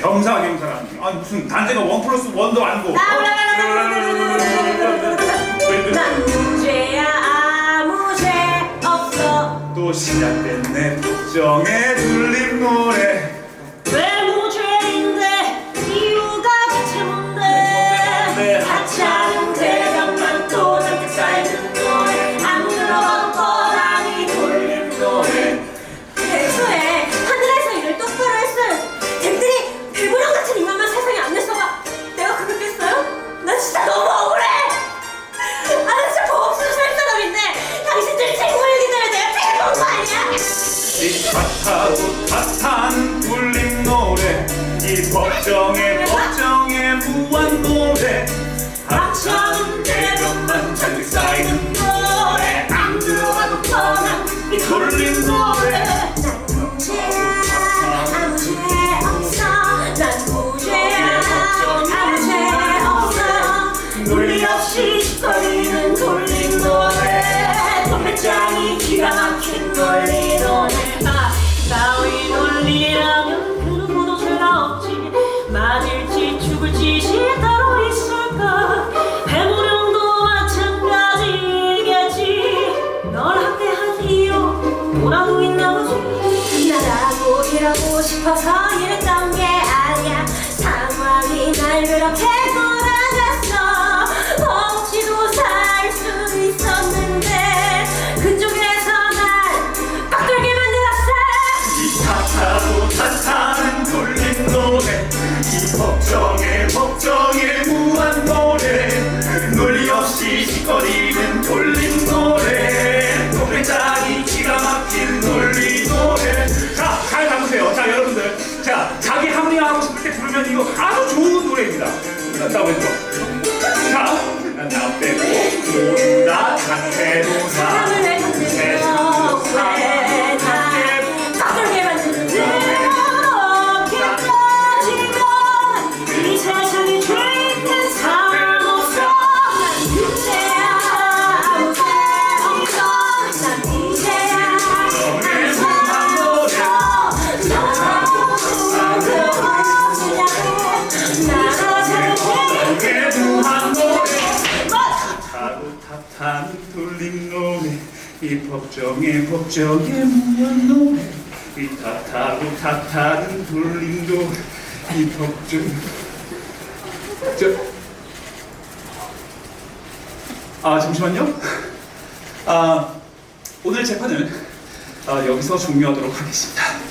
겸사겸사라니. 아니 무슨 단체가 원 플러스 원도 아니고. 난 무죄야 아무 죄 없어 또 시작됐네 걱정의 둘림 노래. 노래. 이 법정의 법정의 무한 노 뭐라도 있나 나라고 이러고 싶어서 이랬던 게 아니야. 상황이 날 그렇게 돌아갔어. 억지로 살 수 있었는데 그쪽에서 날 빡들게 만들었어. 법정의 법정의 부르면 이거 아주 좋은 노래입니다. 자, 나 왼쪽. 자, 나 빼고 모두 다 탓해보자. 돌림 노래 이 법정의 법정의 무한 노래 이 탓하고 탓하는 돌림 노래 이 법정. 저 아 잠시만요. 아 오늘 재판은 아, 여기서 종료하도록 하겠습니다